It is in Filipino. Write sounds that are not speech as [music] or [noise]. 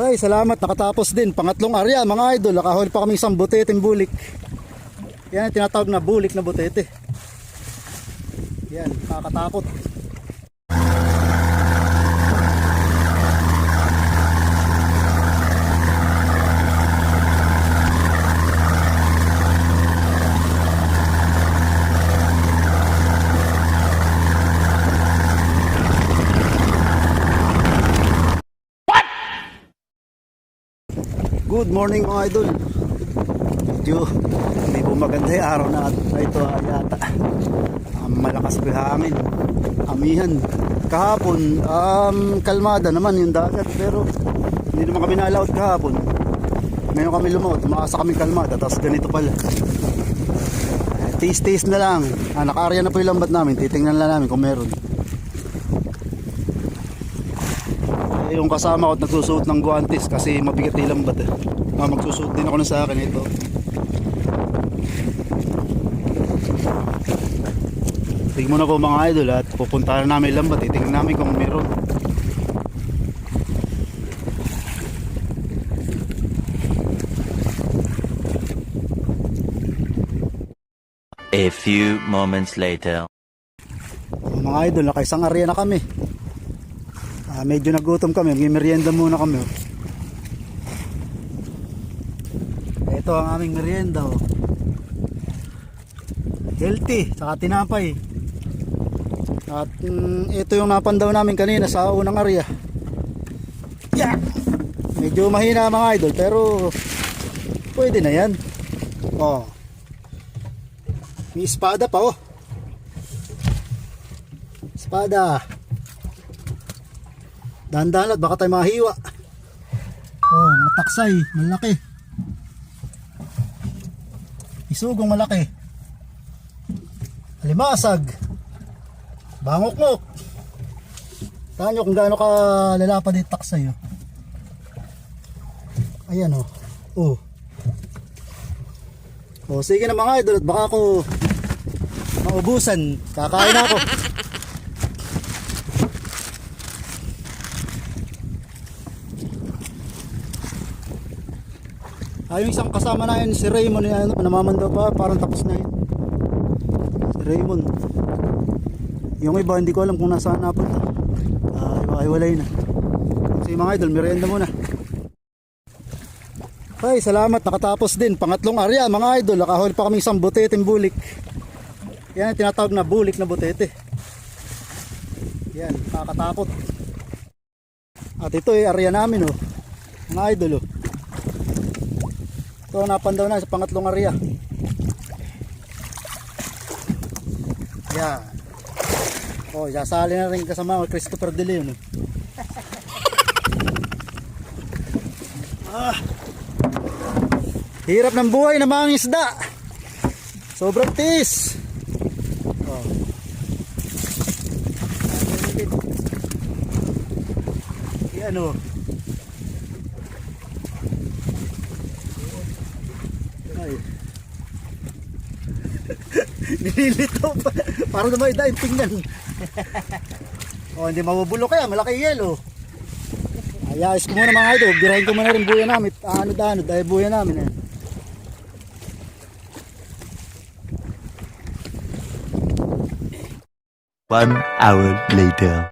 Ay, salamat. Nakatapos din. Pangatlong area, mga idol. Nakahuli pa kami isang buteteng bulik. Yan tinatawag na bulik na butete. Yan, nakakatakot. Good morning mga idol. Medyo hindi po maganda yung araw na, ito ah, yata. Um, malakas po hangin. Amihan. Kahapon, um, kalmada naman yung dagat pero hindi naman kami na-allowed kahapon. Ngayon kami lumawat, umaasa kami kalmada tapos ganito pala. Eh, Taste-taste na lang. Ah, naka-area na po yung lambat namin. Titingnan lang namin kung meron. Eh, yung kasama ko at nagsusuot ng guantes kasi mabigat yung lambat eh. Ah, magsusuot din ako na sa akin ito. Tingnan mo na po mga idol at pupuntahan na namin lambat. Titingnan namin kung meron. A few moments later. Mga idol, nakaisang area na kami. Ah, medyo nagutom kami. Mag-merienda muna kami. oh. Ito ang aming merienda. Oh. Healthy, saka tinapay. At mm, ito yung napandaw namin kanina sa unang area. Yeah! Medyo mahina mga idol pero pwede na yan. Oh. May espada pa oh. Espada. Dahan-dahan at baka tayo mahiwa. Oh, mataksay, malaki. Isugong malaki. Alimasag. Bangok-ngok. Tahan nyo kung gaano ka lalapad yung taksay. Oh. Ayan oh. Oh. Oh, sige na mga idol at baka ako maubusan. Kakain ako. [laughs] Ay, yung isang kasama na yun, si Raymond, yan, namamando pa, parang tapos na yun. Si Raymond. Yung iba, hindi ko alam kung nasaan napunta. Ay, ay walay na. Sige mga idol, merienda muna. Ay, salamat, nakatapos din. Pangatlong area, mga idol, nakahuli pa kami isang buteteng bulik. Yan tinatawag na bulik na butete. Yan, nakakatakot. At ito ay area namin, oh. Mga idol, oh. Ito, napandaw na sa pangatlong area. Yan. Oh, sasali na rin kasama ko Christopher De Leon. ah. Hirap ng buhay ng mga isda. Sobrang tiis. Oh. Yan oh. Ay. [laughs] Nililito pa. Para na may daing tingnan. [laughs] oh, hindi mabubulo kaya. Malaki yelo. Ayos ko muna mga idol. Birahin ko muna rin buya namin. Ano dano dahil buya namin eh. One hour later.